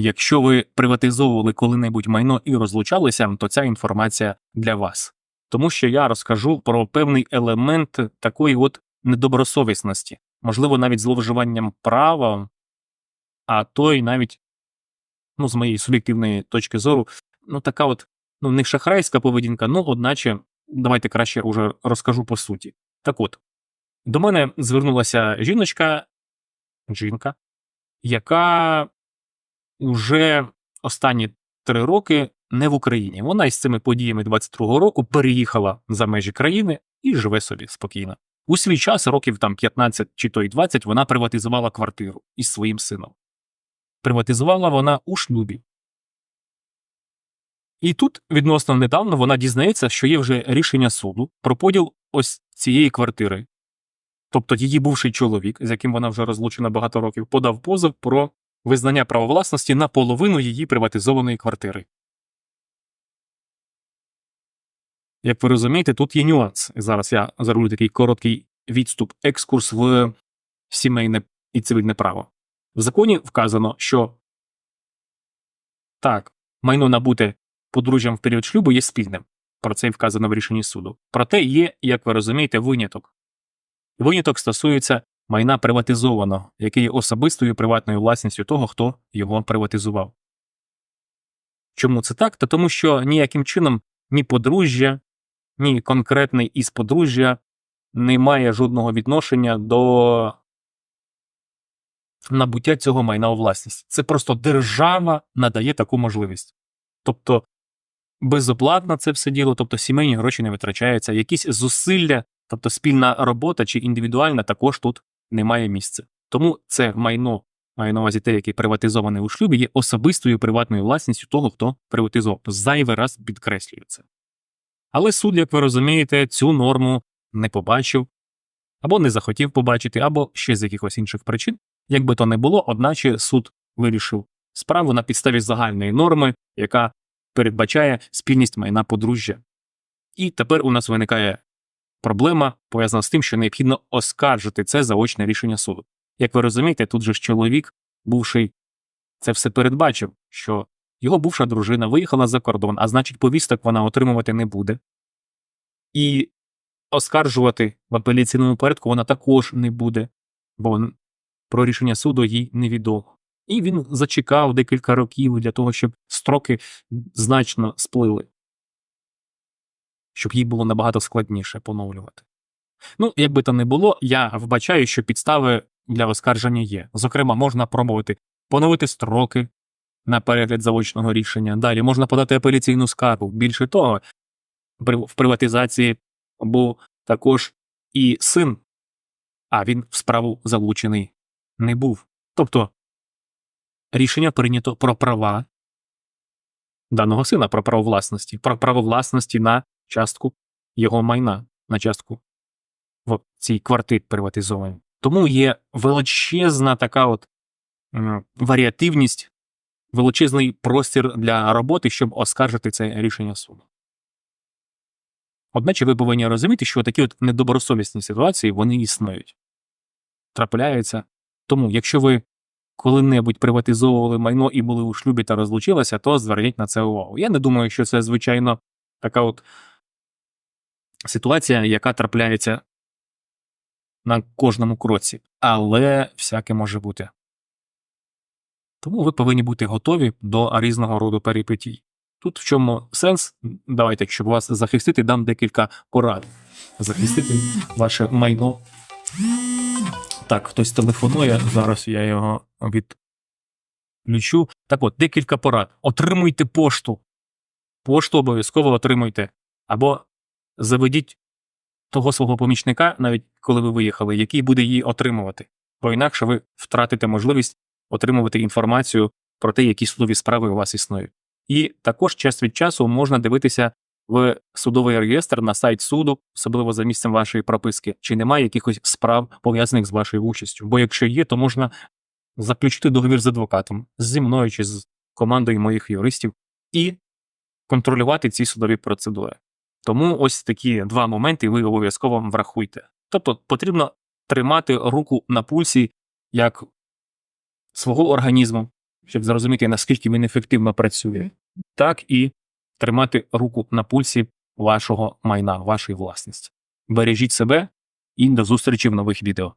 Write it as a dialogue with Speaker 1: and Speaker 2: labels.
Speaker 1: Якщо ви приватизовували коли-небудь майно і розлучалися, то ця інформація для вас. Тому що я розкажу про певний елемент такої от недобросовісності, можливо, навіть зловживанням права, а то й навіть, ну, з моєї суб'єктивної точки зору, ну, така от, ну, не шахрайська поведінка, ну, одначе, давайте краще уже розкажу по суті. Так от, до мене звернулася жіночка, жінка, яка уже останні три роки не в Україні. Вона із цими подіями 22-го року переїхала за межі країни і живе собі спокійно. У свій час, років там 15 чи то й 20, вона приватизувала квартиру із своїм сином. Приватизувала вона у шлюбі. І тут відносно недавно вона дізнається, що є вже рішення суду про поділ ось цієї квартири. Тобто її бувший чоловік, з яким вона вже розлучена багато років, подав позов про визнання правовласності на половину її приватизованої квартири. Як ви розумієте, тут є нюанс. Зараз я зроблю такий короткий відступ, екскурс в сімейне і цивільне право. В законі вказано, що так, майно набуте подружжям в період шлюбу є спільним. Про це і вказано в рішенні суду. Проте є, як ви розумієте, виняток. Виняток стосується майна приватизованого, яке є особистою приватною власністю того, хто його приватизував. Чому це так? Та тому що ніяким чином ні подружжя, ні конкретний із подружжя не має жодного відношення до набуття цього майна у власність. Це просто держава надає таку можливість. Тобто безоплатно це все діло, тобто сімейні гроші не витрачаються, якісь зусилля, тобто спільна робота чи індивідуальна також тут не має місця. Тому це майно, маю на увазі те, яке приватизоване у шлюбі, є особистою приватною власністю того, хто приватизував. Зайвий раз підкреслюю це. Але суд, як ви розумієте, цю норму не побачив, або не захотів побачити, або ще з якихось інших причин. Як би то не було, одначе суд вирішив справу на підставі загальної норми, яка передбачає спільність майна подружжя. І тепер у нас виникає проблема, пов'язана з тим, що необхідно оскаржити це заочне рішення суду. Як ви розумієте, тут же ж чоловік, бувший, це все передбачив, що його бувша дружина виїхала за кордон, а значить, повісток вона отримувати не буде. І оскаржувати в апеляційному порядку вона також не буде, бо про рішення суду їй невідомо. І він зачекав декілька років для того, щоб строки значно сплили, щоб їй було набагато складніше поновлювати. Ну, як би то не було, я вбачаю, що підстави для оскарження є. Зокрема, можна промовити поновити строки на перегляд заочного рішення. Далі можна подати апеляційну скаргу. Більше того, в приватизації був також і син, а він в справу залучений не був. Тобто рішення прийнято про права даного сина, про право власності, про право власності на частку його майна, на частку в цій квартирі приватизованій. Тому є величезна така от варіативність, величезний простір для роботи, щоб оскаржити це рішення суду. Одначе ви повинні розуміти, що такі от недобросовісні ситуації вони існують, трапляються. Тому, якщо ви коли-небудь приватизовували майно і були у шлюбі та розлучилися, то зверніть на це увагу. Я не думаю, що це звичайно така от ситуація, яка трапляється на кожному кроці, але всяке може бути. Тому ви повинні бути готові до різного роду перипетій. Тут в чому сенс? Давайте, щоб вас захистити, дам декілька порад. Захистити ваше майно. Так, хтось телефонує, зараз я його відключу. Так от, декілька порад. Отримуйте пошту. Пошту обов'язково отримуйте. Або заведіть того свого помічника, навіть коли ви виїхали, який буде її отримувати. Бо інакше ви втратите можливість отримувати інформацію про те, які судові справи у вас існують. І також час від часу можна дивитися в судовий реєстр на сайт суду, особливо за місцем вашої прописки, чи немає якихось справ пов'язаних з вашою участю. Бо якщо є, то можна заключити договір з адвокатом, зі мною чи з командою моїх юристів, і контролювати ці судові процедури. Тому ось такі два моменти ви обов'язково врахуйте. Тобто потрібно тримати руку на пульсі як свого організму, щоб зрозуміти, наскільки він ефективно працює, так і тримати руку на пульсі вашого майна, вашої власності. Бережіть себе і до зустрічі в нових відео.